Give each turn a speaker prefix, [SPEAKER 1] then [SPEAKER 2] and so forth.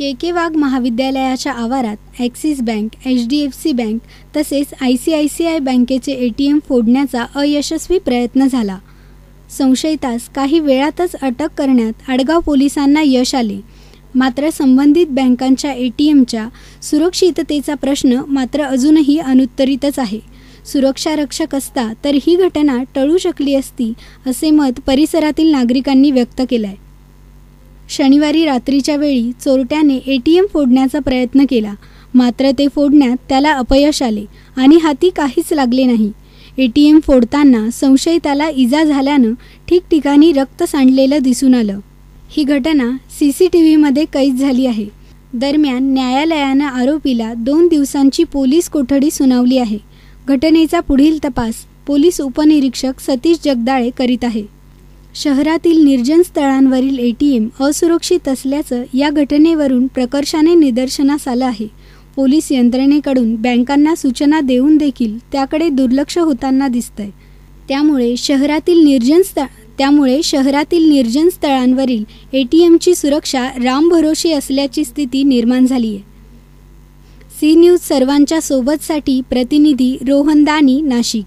[SPEAKER 1] के के वाघ महाविद्यालयाच्या आवारात Axis bank H D F C bank तसेच I C I C I बँकेचे ए टी एम फोडण्याचा अयशस्वी प्रयत्न झाला. संशयितास काही वेळातच अटक करण्यात आडगाव पोलिसांना यश आले. मात्र संबंधित बँकांच्या ए टी एमच्या सुरक्षिततेचा प्रश्न मात्र अजूनही अनुत्तरितच आहे. सुरक्षा रक्षक असता तर ही घटना टळू शकली असती असे मत परिसरातील नागरिकांनी व्यक्त केलं आहे शनिवारी रात्रीच्या वेळी चोरट्याने ए टी एम फोडण्याचा प्रयत्न केला. मात्र ते फोडण्यात त्याला अपयश आले आणि हाती काहीच लागले नाही. ए टी एम फोडताना संशयिताला इजा झाल्यानं ठिकठिकाणी रक्त सांडलेलं दिसून आलं. ही घटना सी सी टी व्हीमध्ये कैद झाली आहे. दरम्यान न्यायालयानं आरोपीला दोन दिवसांची पोलीस कोठडी सुनावली आहे. घटनेचा पुढील तपास पोलीस उपनिरीक्षक सतीश जगदाळे करीत आहे. शहरातील निर्जन स्थळांवरील ए टी एम असुरक्षित असल्याचं या घटनेवरून प्रकर्षाने निदर्शनास आलं आहे. पोलीस यंत्रणेकडून बँकांना सूचना देऊन देखील त्याकडे दुर्लक्ष होताना दिसतंय. त्यामुळे शहरातील निर्जन स्थळ त्यामुळे शहरातील निर्जन स्थळांवरील ए टी एमची सुरक्षा रामभरोशी असल्याची स्थिती निर्माण झाली आहे सी न्यूज सर्वांच्या सोबतसाठी प्रतिनिधी रोहन दानी नाशिक.